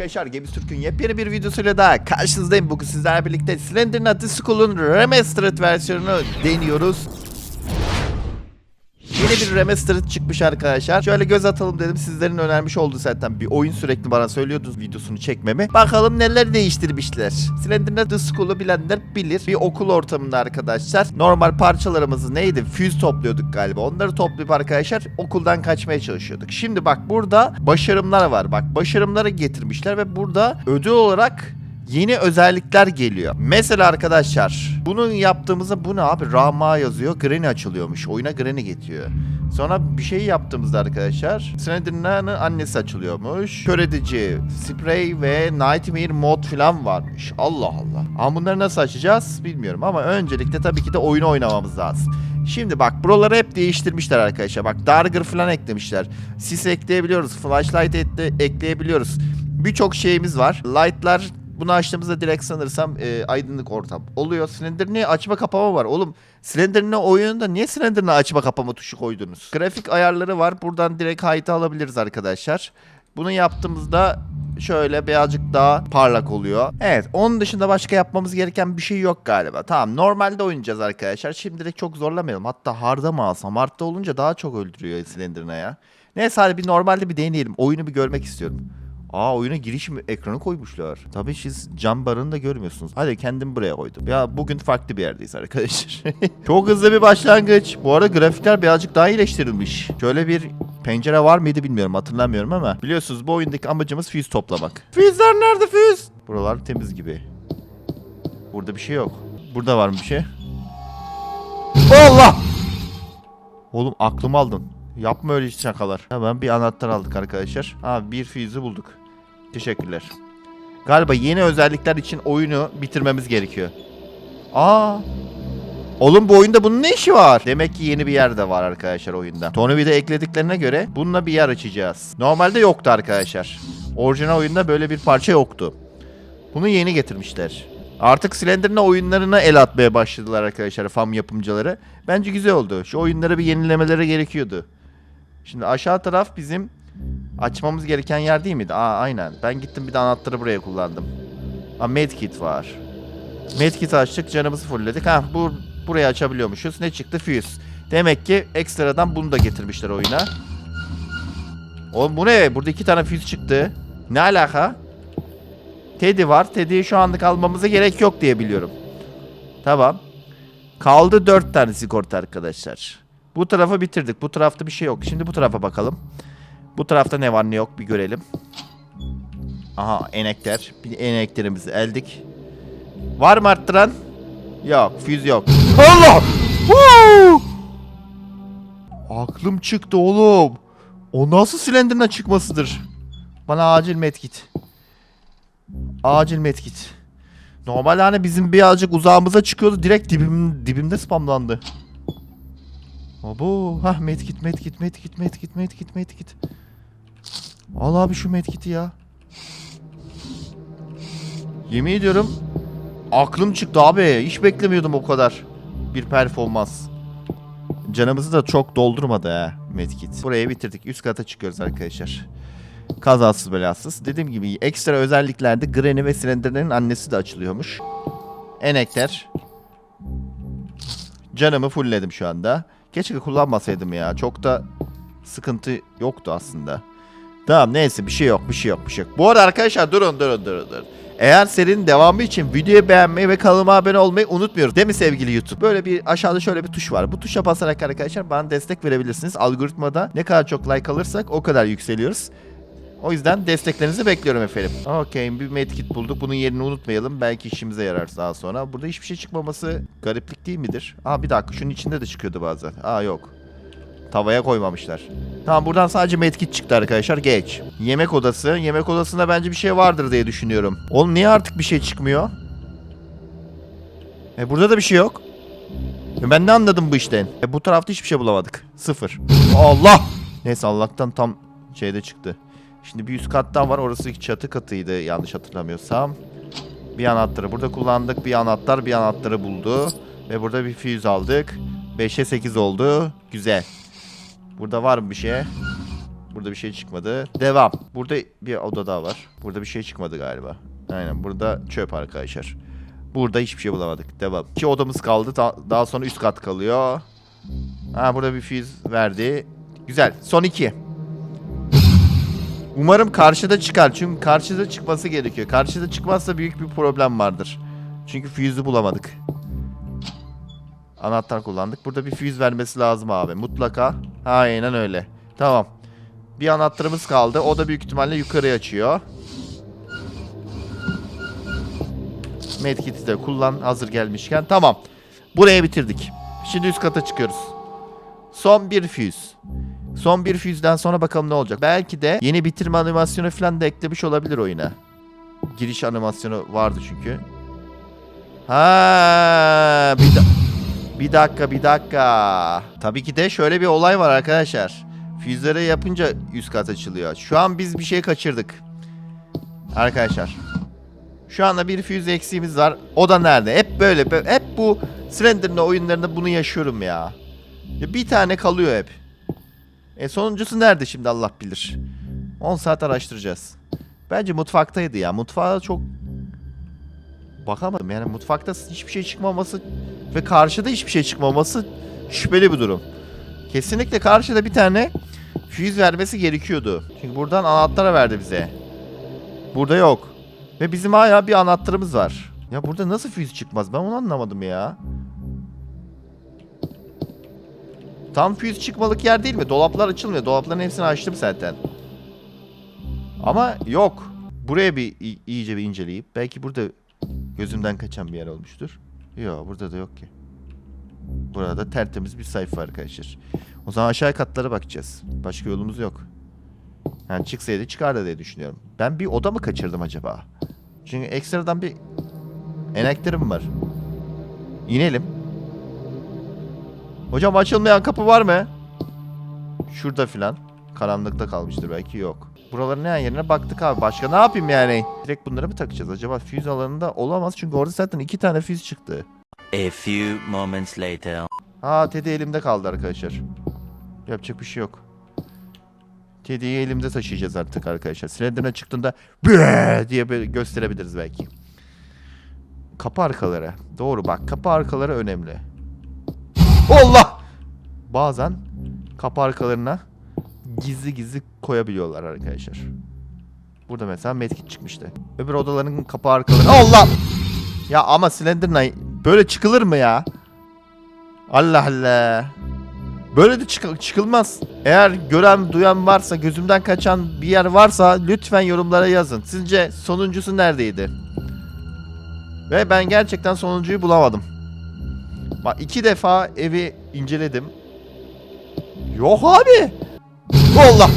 arkadaşlar Games Türk'ün yepyeni bir videosuyla daha karşınızdayım. Bugün sizlerle birlikte Slender Nutty School'un Remastered versiyonunu deniyoruz. Yeni bir Remastered çıkmış arkadaşlar. Şöyle göz atalım dedim. Sizlerin önermiş olduğu zaten bir oyun sürekli bana söylüyordunuz videosunu çekmemi. Bakalım neler değiştirmişler. Slender Nutty School'u bilenler bilir. Bir okul ortamında arkadaşlar. Normal parçalarımızı neydi? Füze topluyorduk galiba. Onları toplayıp arkadaşlar okuldan kaçmaya çalışıyorduk. Şimdi bak burada başarımlar var. Bak başarımları getirmişler ve burada ödül olarak yeni özellikler geliyor. Mesela arkadaşlar bunun yaptığımızda bu ne abi? Rama yazıyor. Granny açılıyormuş. Oyuna Granny getiriyor. Sonra bir şey yaptığımızda arkadaşlar Slenderman'ın annesi açılıyormuş. Kör edici, sprey ve Nightmare mod falan varmış. Allah Allah. Ama bunları nasıl açacağız bilmiyorum ama öncelikle tabii ki de oyunu oynamamız lazım. Şimdi bak buraları hep değiştirmişler arkadaşlar. Bak Darger falan eklemişler. Sis ekleyebiliyoruz. Flashlight ekle- ekleyebiliyoruz. Birçok şeyimiz var. Light'lar bunu açtığımızda direkt sanırsam e, aydınlık ortam oluyor. Slender'ne açma kapama var. Oğlum Slender'ne oyununda niye Slender'ne açma kapama tuşu koydunuz? Grafik ayarları var. Buradan direkt height'ı alabiliriz arkadaşlar. Bunu yaptığımızda şöyle birazcık daha parlak oluyor. Evet onun dışında başka yapmamız gereken bir şey yok galiba. Tamam normalde oynayacağız arkadaşlar. Şimdilik çok zorlamayalım. Hatta hard'a mı alsam? Hard'da olunca daha çok öldürüyor Slender'ına ya. Neyse hadi bir normalde bir deneyelim. Oyunu bir görmek istiyorum. Aa oyuna giriş mi- ekranı koymuşlar. Tabii siz cam barını da görmüyorsunuz. Hadi kendim buraya koydum. Ya bugün farklı bir yerdeyiz arkadaşlar. Çok hızlı bir başlangıç. Bu arada grafikler birazcık daha iyileştirilmiş. Şöyle bir pencere var mıydı bilmiyorum hatırlamıyorum ama. Biliyorsunuz bu oyundaki amacımız füz toplamak. Füzler nerede füz? Buralar temiz gibi. Burada bir şey yok. Burada var mı bir şey? Allah! Oğlum aklımı aldın. Yapma öyle şakalar. Hemen bir anahtar aldık arkadaşlar. Ha bir füzü bulduk. Teşekkürler. Galiba yeni özellikler için oyunu bitirmemiz gerekiyor. Aa. Oğlum bu oyunda bunun ne işi var? Demek ki yeni bir yer de var arkadaşlar oyunda. Tony de eklediklerine göre bununla bir yer açacağız. Normalde yoktu arkadaşlar. Orijinal oyunda böyle bir parça yoktu. Bunu yeni getirmişler. Artık Slender'ın oyunlarına el atmaya başladılar arkadaşlar FAM yapımcıları. Bence güzel oldu. Şu oyunlara bir yenilemeleri gerekiyordu. Şimdi aşağı taraf bizim açmamız gereken yer değil miydi? Aa aynen. Ben gittim bir de anahtarı buraya kullandım. Aa medkit var. Medkit açtık canımızı fullledik. Ha bu burayı açabiliyormuşuz. Ne çıktı? Fuse. Demek ki ekstradan bunu da getirmişler oyuna. Oğlum bu ne? Burada iki tane fuse çıktı. Ne alaka? Teddy var. Teddy'yi şu anlık almamıza gerek yok diye biliyorum. Tamam. Kaldı dört tane sigorta arkadaşlar. Bu tarafı bitirdik. Bu tarafta bir şey yok. Şimdi bu tarafa bakalım. Bu tarafta ne var ne yok bir görelim. Aha enekler. Bir eneklerimizi eldik. Var mı arttıran? Yok. Füz yok. Allah! Woo! Aklım çıktı oğlum. O nasıl silindirin çıkmasıdır? Bana acil medkit. Acil medkit. Normal hani bizim birazcık uzağımıza çıkıyordu. Direkt dibim, dibimde spamlandı. Abo. Hah medkit medkit medkit medkit medkit medkit. Al abi şu medkiti ya. Yemin ediyorum aklım çıktı abi. Hiç beklemiyordum o kadar bir performans. Canımızı da çok doldurmadı ha medkit. Burayı bitirdik. Üst kata çıkıyoruz arkadaşlar. Kazasız belasız. Dediğim gibi ekstra özelliklerde Granny ve Slender'ın annesi de açılıyormuş. Enekler. Canımı fullledim şu anda. Keşke kullanmasaydım ya. Çok da sıkıntı yoktu aslında. Tamam neyse bir şey yok bir şey yok bir şey yok. Bu arada arkadaşlar durun durun durun durun. Eğer serinin devamı için videoyu beğenmeyi ve kanalıma abone olmayı unutmuyoruz. Değil mi sevgili YouTube? Böyle bir aşağıda şöyle bir tuş var. Bu tuşa basarak arkadaşlar bana destek verebilirsiniz. Algoritmada ne kadar çok like alırsak o kadar yükseliyoruz. O yüzden desteklerinizi bekliyorum efendim. Okey bir medkit bulduk. Bunun yerini unutmayalım. Belki işimize yarar daha sonra. Burada hiçbir şey çıkmaması gariplik değil midir? Aa bir dakika şunun içinde de çıkıyordu bazen. Aa yok. Tavaya koymamışlar. Tamam buradan sadece medkit çıktı arkadaşlar. Geç. Yemek odası. Yemek odasında bence bir şey vardır diye düşünüyorum. Oğlum niye artık bir şey çıkmıyor? E burada da bir şey yok. E, ben ne anladım bu işten? E, bu tarafta hiçbir şey bulamadık. Sıfır. Allah! Neyse Allah'tan tam şeyde çıktı. Şimdi bir üst kat daha var. Orası çatı katıydı yanlış hatırlamıyorsam. Bir anahtarı burada kullandık. Bir anahtar bir anahtarı buldu. Ve burada bir füze aldık. 5'e 8 oldu. Güzel. Burada var mı bir şey? Burada bir şey çıkmadı. Devam. Burada bir oda daha var. Burada bir şey çıkmadı galiba. Aynen burada çöp arkadaşlar. Burada hiçbir şey bulamadık. Devam. İki odamız kaldı. Daha sonra üst kat kalıyor. Ha burada bir füz verdi. Güzel. Son iki. Umarım karşıda çıkar. Çünkü karşıda çıkması gerekiyor. Karşıda çıkmazsa büyük bir problem vardır. Çünkü füzü bulamadık. Anahtar kullandık. Burada bir füz vermesi lazım abi. Mutlaka. Aynen öyle. Tamam. Bir anahtarımız kaldı. O da büyük ihtimalle yukarıya açıyor. Medkit'i de kullan hazır gelmişken. Tamam. Buraya bitirdik. Şimdi üst kata çıkıyoruz. Son bir füz. Son bir füzden sonra bakalım ne olacak. Belki de yeni bitirme animasyonu falan da eklemiş olabilir oyuna. Giriş animasyonu vardı çünkü. Ha, bir, da- bir dakika bir dakika. Tabii ki de şöyle bir olay var arkadaşlar. Füzleri yapınca üst kat açılıyor. Şu an biz bir şey kaçırdık. Arkadaşlar. Şu anda bir füze eksiğimiz var. O da nerede? Hep böyle. bö- Hep bu Slender'ın oyunlarında bunu yaşıyorum ya. Ya Bir tane kalıyor hep. E sonuncusu nerede şimdi Allah bilir. 10 saat araştıracağız. Bence mutfaktaydı ya. Mutfağa çok bakamadım. Yani mutfakta hiçbir şey çıkmaması ve karşıda hiçbir şey çıkmaması şüpheli bir durum. Kesinlikle karşıda bir tane füz vermesi gerekiyordu. Çünkü buradan anahtara verdi bize. Burada yok. Ve bizim hala bir anahtarımız var. Ya burada nasıl füz çıkmaz? Ben onu anlamadım ya. Tam füz çıkmalık yer değil mi? Dolaplar açılmıyor. Dolapların hepsini açtım zaten. Ama yok. Buraya bir iyice bir inceleyip belki burada gözümden kaçan bir yer olmuştur. Yok burada da yok ki. Burada tertemiz bir sayfa arkadaşlar. O zaman aşağı katlara bakacağız. Başka yolumuz yok. Yani çıksaydı çıkardı diye düşünüyorum. Ben bir oda mı kaçırdım acaba? Çünkü ekstradan bir eneklerim var. İnelim. Hocam açılmayan kapı var mı? Şurada filan. Karanlıkta kalmıştır belki yok. Buraların her yerine baktık abi. Başka ne yapayım yani? Direkt bunları mı takacağız? Acaba füz alanında olamaz. Çünkü orada zaten iki tane füz çıktı. A few moments later. Ha Teddy elimde kaldı arkadaşlar. Yapacak bir şey yok. Teddy'yi elimde taşıyacağız artık arkadaşlar. Slenderman çıktığında diye gösterebiliriz belki. Kapı arkaları. Doğru bak kapı arkaları önemli. Allah! Bazen kapı arkalarına gizli gizli koyabiliyorlar arkadaşlar. Burada mesela medkit çıkmıştı. Öbür odaların kapı arkaları. Allah! Ya ama Slenderman böyle çıkılır mı ya? Allah Allah. Böyle de çık- çıkılmaz. Eğer gören duyan varsa gözümden kaçan bir yer varsa lütfen yorumlara yazın. Sizce sonuncusu neredeydi? Ve ben gerçekten sonuncuyu bulamadım. Bak iki defa evi inceledim. Yok abi. Allah.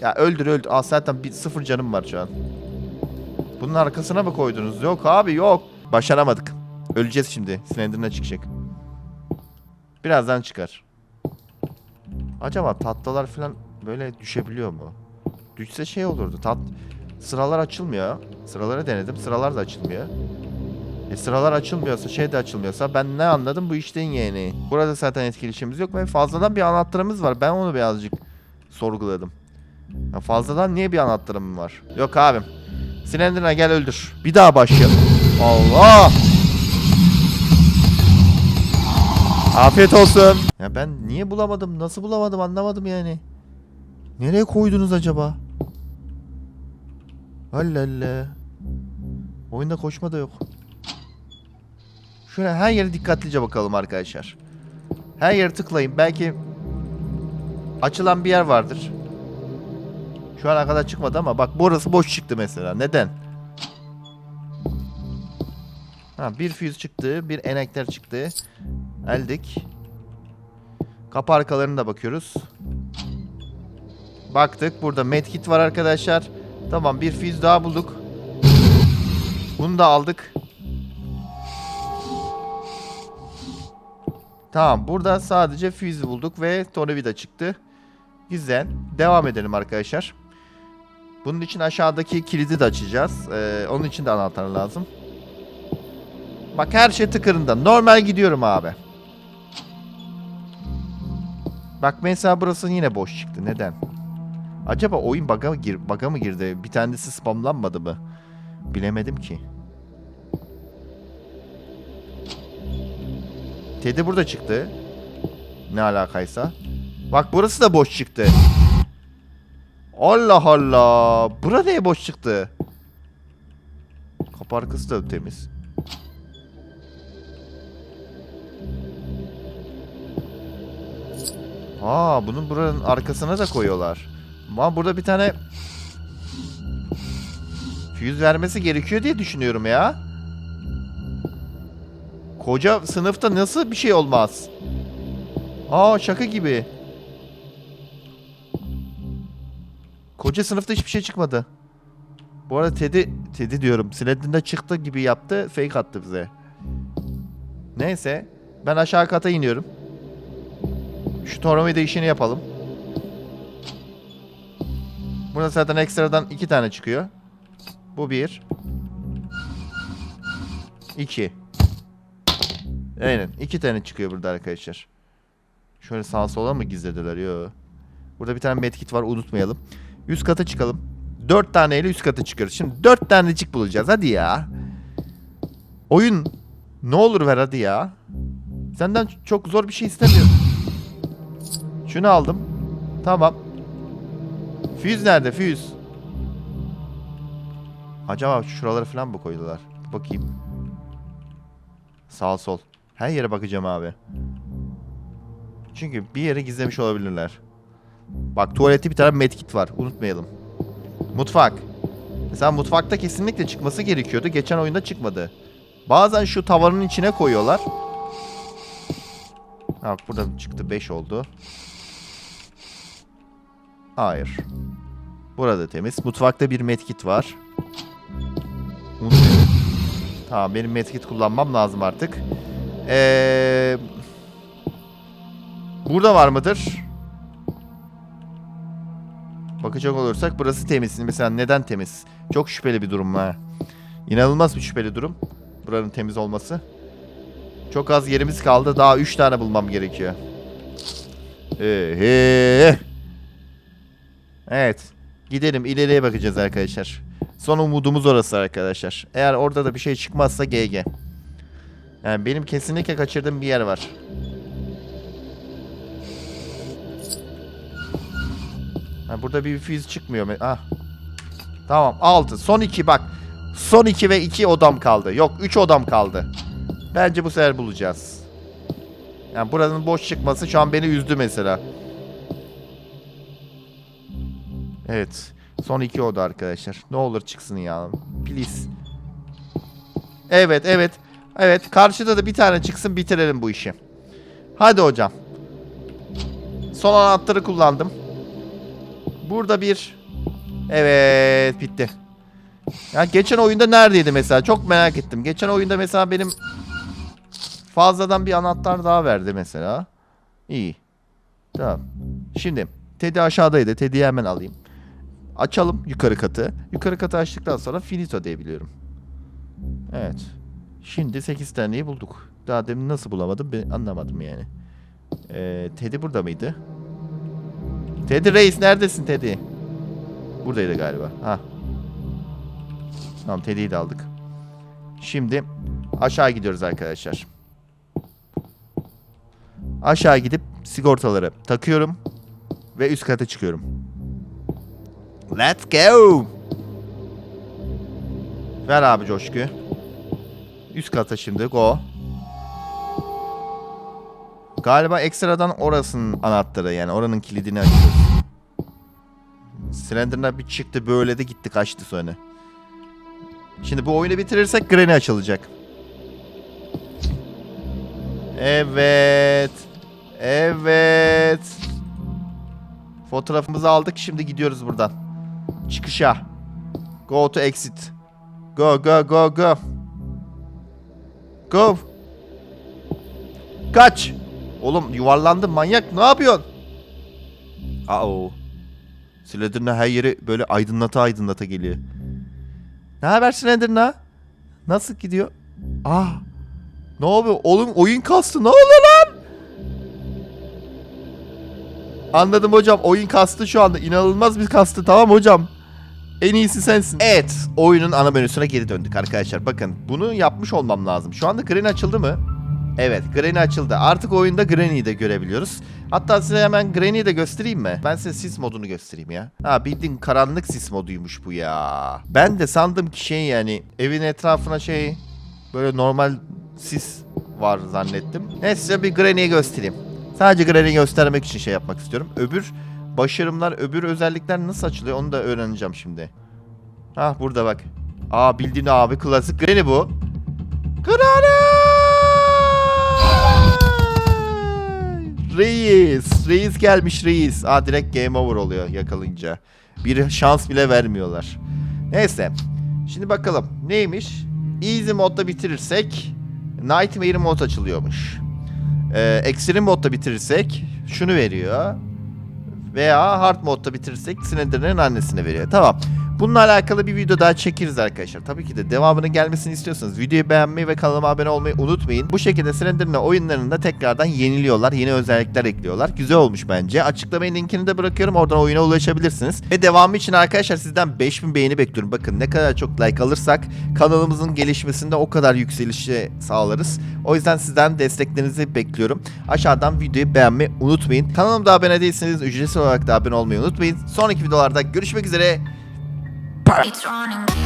Ya öldür öldür. Aa zaten bir sıfır canım var şu an. Bunun arkasına mı koydunuz? Yok abi yok. Başaramadık. Öleceğiz şimdi. Slender'ına çıkacak. Birazdan çıkar. Acaba tatlılar falan böyle düşebiliyor mu? Düşse şey olurdu. Tat sıralar açılmıyor. Sıraları denedim. Sıralar da açılmıyor. E sıralar açılmıyorsa, şey de açılmıyorsa ben ne anladım bu işten yani. Burada zaten etkileşimimiz yok ve fazladan bir anahtarımız var. Ben onu birazcık sorguladım. Ya fazladan niye bir anahtarım var? Yok abim. Slender'ına gel öldür. Bir daha başlayalım. Allah! Afiyet olsun. Ya ben niye bulamadım? Nasıl bulamadım anlamadım yani. Nereye koydunuz acaba? Allah. Oyunda koşma da yok. Şöyle her yere dikkatlice bakalım arkadaşlar. Her yere tıklayın. Belki açılan bir yer vardır. Şu ana kadar çıkmadı ama bak burası boş çıktı mesela. Neden? Ha bir füz çıktı, bir enekter çıktı. Eldik. Kapı arkalarına da bakıyoruz. Baktık. Burada medkit var arkadaşlar. Tamam bir füz daha bulduk. Bunu da aldık. Tamam burada sadece füz bulduk ve tornavida çıktı. Güzel. Devam edelim arkadaşlar. Bunun için aşağıdaki kilidi de açacağız. Ee, onun için de anahtar lazım. Bak her şey tıkırında. Normal gidiyorum abi. Bak mesela burası yine boş çıktı. Neden? Acaba oyun bug'a mı, gir bug'a mı girdi? Bir tanesi spamlanmadı mı? Bilemedim ki. Teddy burada çıktı. Ne alakaysa. Bak burası da boş çıktı. Allah Allah. Bura niye boş çıktı? Kapı arkası da temiz. Aa bunun buranın arkasına da koyuyorlar. Ama burada bir tane füze vermesi gerekiyor diye düşünüyorum ya. Koca sınıfta nasıl bir şey olmaz? Aa şaka gibi. Koca sınıfta hiçbir şey çıkmadı. Bu arada Teddy, Teddy diyorum. Slender'da çıktı gibi yaptı. Fake attı bize. Neyse. Ben aşağı kata iniyorum. Şu tornavida işini yapalım. Burada zaten ekstradan iki tane çıkıyor. Bu bir. İki. Aynen. iki tane çıkıyor burada arkadaşlar. Şöyle sağa sola mı gizlediler? Yo. Burada bir tane medkit var unutmayalım. Üst kata çıkalım. Dört taneyle üst kata çıkıyoruz. Şimdi dört tanecik bulacağız. Hadi ya. Oyun ne olur ver hadi ya. Senden çok zor bir şey istemiyorum. Şunu aldım. Tamam. Füz nerede? Füz. Acaba şuraları falan mı koydular? Bakayım. Sağ sol. Her yere bakacağım abi. Çünkü bir yere gizlemiş olabilirler. Bak tuvalette bir tane medkit var. Unutmayalım. Mutfak. Mesela mutfakta kesinlikle çıkması gerekiyordu. Geçen oyunda çıkmadı. Bazen şu tavanın içine koyuyorlar. Ha, burada çıktı 5 oldu. Hayır. Burada temiz. Mutfakta bir medkit var. Tamam benim medkit kullanmam lazım artık. Ee, burada var mıdır? Bakacak olursak burası temiz. Mesela neden temiz? Çok şüpheli bir durum ha. İnanılmaz bir şüpheli durum. Buranın temiz olması. Çok az yerimiz kaldı. Daha 3 tane bulmam gerekiyor. Ehe. Evet. Gidelim ileriye bakacağız arkadaşlar. Son umudumuz orası arkadaşlar. Eğer orada da bir şey çıkmazsa GG. Yani benim kesinlikle kaçırdığım bir yer var. Ha, burada bir füze çıkmıyor. Ah. Tamam 6. Son 2 bak. Son 2 ve 2 odam kaldı. Yok 3 odam kaldı. Bence bu sefer bulacağız. Yani buranın boş çıkması şu an beni üzdü mesela. Evet. Son iki oda arkadaşlar. Ne olur çıksın ya. Please. Evet evet. Evet karşıda da bir tane çıksın bitirelim bu işi. Hadi hocam. Son anahtarı kullandım. Burada bir. Evet bitti. Ya geçen oyunda neredeydi mesela? Çok merak ettim. Geçen oyunda mesela benim fazladan bir anahtar daha verdi mesela. İyi. Tamam. Şimdi Teddy aşağıdaydı. Teddy'yi hemen alayım. Açalım yukarı katı. Yukarı katı açtıktan sonra finito diyebiliyorum. Evet. Şimdi 8 taneyi bulduk. Daha demin nasıl bulamadım ben anlamadım yani. Ee, Teddy burada mıydı? Teddy Reis neredesin Teddy? Buradaydı galiba. Ha. Tamam Teddy'yi de aldık. Şimdi aşağı gidiyoruz arkadaşlar. Aşağı gidip sigortaları takıyorum ve üst kata çıkıyorum. Let's go. Ver abi coşku. Üst kata şimdi go. Galiba ekstradan orasının anahtarı yani oranın kilidini açıyoruz. Slender'ına bir çıktı böyle de gitti kaçtı sonra. Şimdi bu oyunu bitirirsek Granny açılacak. Evet. Evet. Fotoğrafımızı aldık şimdi gidiyoruz buradan. Çıkışa. Go to exit. Go go go go. Go. Kaç. Oğlum yuvarlandım manyak. Ne yapıyorsun? Aa. Slender'ın her yeri böyle aydınlata aydınlata geliyor. Ne haber Slender'ın Nasıl gidiyor? Ah. Ne oluyor? Oğlum oyun kastı. Ne oluyor lan? Anladım hocam. Oyun kastı şu anda. İnanılmaz bir kastı. Tamam hocam. En iyisi sensin. Evet. Oyunun ana menüsüne geri döndük arkadaşlar. Bakın bunu yapmış olmam lazım. Şu anda Granny açıldı mı? Evet Granny açıldı. Artık oyunda Granny'yi de görebiliyoruz. Hatta size hemen Granny'yi de göstereyim mi? Ben size sis modunu göstereyim ya. Ha bildiğin karanlık sis moduymuş bu ya. Ben de sandım ki şey yani evin etrafına şey böyle normal sis var zannettim. Neyse size bir Granny'yi göstereyim. Sadece Granny'yi göstermek için şey yapmak istiyorum. Öbür başarımlar, öbür özellikler nasıl açılıyor onu da öğreneceğim şimdi. Ha burada bak. Aa bildiğin abi klasik Granny bu. Granny! Reis. Reis gelmiş reis. Aa direkt game over oluyor yakalayınca. Bir şans bile vermiyorlar. Neyse. Şimdi bakalım. Neymiş? Easy modda bitirirsek Nightmare mod açılıyormuş. Ee, Extreme modda bitirirsek şunu veriyor. Veya hard modda bitirirsek Slender'ın annesini veriyor. Tamam. Bununla alakalı bir video daha çekeriz arkadaşlar. Tabii ki de devamının gelmesini istiyorsanız videoyu beğenmeyi ve kanalıma abone olmayı unutmayın. Bu şekilde Slender'ın oyunlarında tekrardan yeniliyorlar. Yeni özellikler ekliyorlar. Güzel olmuş bence. Açıklamayın linkini de bırakıyorum. Oradan oyuna ulaşabilirsiniz. Ve devamı için arkadaşlar sizden 5000 beğeni bekliyorum. Bakın ne kadar çok like alırsak kanalımızın gelişmesinde o kadar yükselişi sağlarız. O yüzden sizden desteklerinizi bekliyorum. Aşağıdan videoyu beğenmeyi unutmayın. Kanalıma da abone değilseniz ücretsiz olarak da abone olmayı unutmayın. Sonraki videolarda görüşmek üzere. It's running.